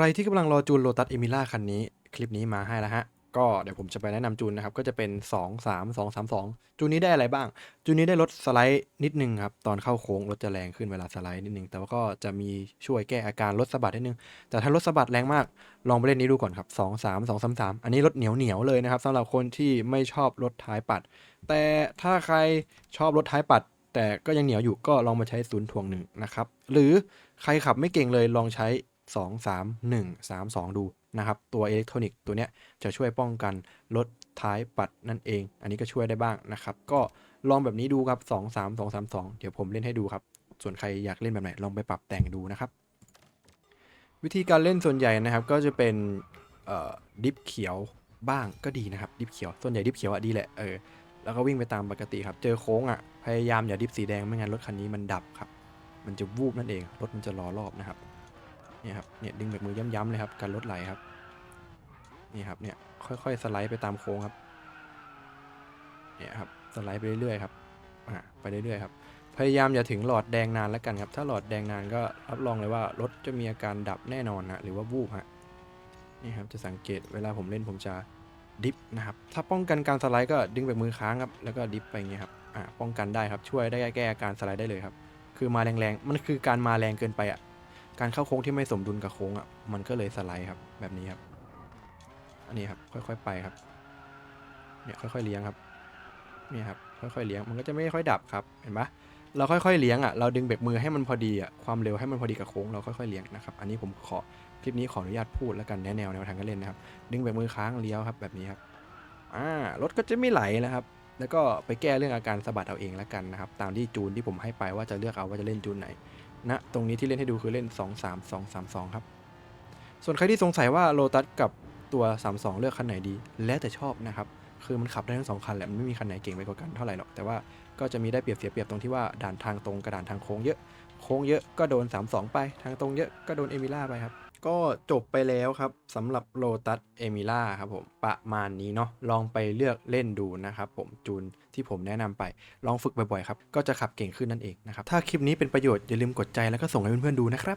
รที่กำลังรอจูนโ o ตัสเอมิล่าคันนี้ คลิปนี้มาให้แล้วฮะ ก็เดี๋ยวผมจะไปแนะนำจูนนะครับ ก็จะเป็น 2 3 2 3 2 จูนนี้ได้อะไรบ้าง จูนนี้ได้ลดสไลด์นิดนึงครับ ตอนเข้าโค้งรถจะแรงขึ้นเวลาสไลด์นิดนึง แต่ว่าก็จะมีช่วยแก้อาการรถสะบัดนิดนึง แต่ถ้ารถสะบัดแรงมาก ลองไปเล่นนี้ดูก่อนครับ 2 3 2 3 3 อันนี้รถเหนียวเหนียวเลยนะครับสำหรับคนที่ไม่ชอบรถท้ายปัด แต่ถ้าใครชอบรถท้ายปัด แต่ก็ยังเหนียวอยู่ก็ลองมาใช้ศูนย์ถ่วงหนึ่งนะครับ หรือใครขับไม่เก่งเลยลองใช้ 2 3 1 3 2 ดูนะครับ ตัวอิเล็กทรอนิกส์ตัวเนี้ยจะช่วยป้องกันรถท้ายปัดนั่นเอง อันนี้ก็ช่วยได้บ้างนะครับ ก็ลองแบบนี้ดูครับ 2 3 2 3 2 เดี๋ยวผมเล่นให้ดูครับ ส่วนใครอยากเล่นแบบไหนลองไปปรับแต่งดูนะครับ วิธีการเล่นส่วนใหญ่นะครับ ก็จะเป็นดิฟเขียวบ้างก็ดีนะครับ ดิฟเขียว ส่วนใหญ่ดิฟเขียวอะดีแหละเออแล้วก็วิ่งไปตามปกติครับ เจอโค้งอะพยายามอย่าดิฟสีแดงไม่งั้นรถคันนี้มันดับครับ มันจะวูบนั่นเอง รถมันจะล้อรอบนะครับ เนี่ยครับ เนี่ยดึงแบบมือย้ำๆเลยครับการรถไหลครับ นี่ครับ เนี่ยค่อยๆสไลด์ไปตามโค้งครับ เนี่ยครับสไลด์ไปเรื่อยๆครับ อ่าไปเรื่อยๆครับ พยายามอย่าถึงหลอดแดงนานแล้วกันครับ ถ้าหลอดแดงนานก็รับรองเลยว่ารถจะมีอาการดับแน่นอนนะหรือว่าวูบฮะ นี่ครับจะสังเกตเวลาผมเล่นผมจะดิฟนะครับ ถ้าป้องกันการสไลด์ก็ดึงแบบมือค้างครับ แล้วก็ดิฟไปอย่างเงี้ยครับ อ่า ป้องกันได้ครับ ช่วยได้แก้อาการสไลด์ได้เลยครับ คือมาแรงๆ มันคือการมาแรงเกินไปอะ การเข้าโค้งที่ไม่สมดุลกับโค้งอะมันก็เลยสไลด์ครับ แบบนี้ครับ อันนี้ครับค่อยๆไปครับ เนี่ยค่อยๆเลี้ยงครับเนี่ยครับค่อยๆเลี้ยงมันก็จะไม่ค่อยดับครับเห็นปะเราค่อยๆเลี้ยงอะเราดึงเบรกมือให้มันพอดีอะความเร็วให้มันพอดีกับโค้งเราค่อยๆเลี้ยงนะครับอันนี้ผมขอคลิปนี้ขออนุญาตพูดแล้วกันแนวแนวแนวทางการเล่นนะครับดึงเบรกมือค้างเลี้ยวครับแบบนี้ครับอ่ารถก็จะไม่ไหลนะครับแล้วก็ไปแก้เรื่องอาการสะบัดเอาเองแล้วกันนะครับ ตามที่จูนที่ผมให้ไปว่าจะเลือกเอาว่าจะเล่นจูนไหน ณตรงนี้ที่เล่นให้ดูคือเล่น 2 3 2 3 2 ครับ ส่วนใครที่สงสัยว่าโลตัสกับตัว 32 เลือกคันไหนดี แล้วแต่ชอบนะครับ คือมันขับได้ทั้งสองคันแหละ มันไม่มีคันไหนเก่งไปกว่ากันเท่าไหร่หรอก แต่ว่าก็จะมีได้เปรียบเสียเปรียบตรงที่ว่าด่านทางตรงกระด่านทางโค้งเยอะ โค้งเยอะก็โดน 32 ไป ทางตรงเยอะก็โดนเอมิล่าไปครับ ก็จบไปแล้วครับสำหรับโลตัสเอมิล่าครับผมประมาณนี้เนาะลองไปเลือกเล่นดูนะครับผมจูนที่ผมแนะนำไป ลองฝึกบ่อยๆครับ ก็จะขับเก่งขึ้นนั่นเองนะครับ ถ้าคลิปนี้เป็นประโยชน์อย่าลืมกดใจแล้วก็ส่งให้เพื่อนๆดูนะครับ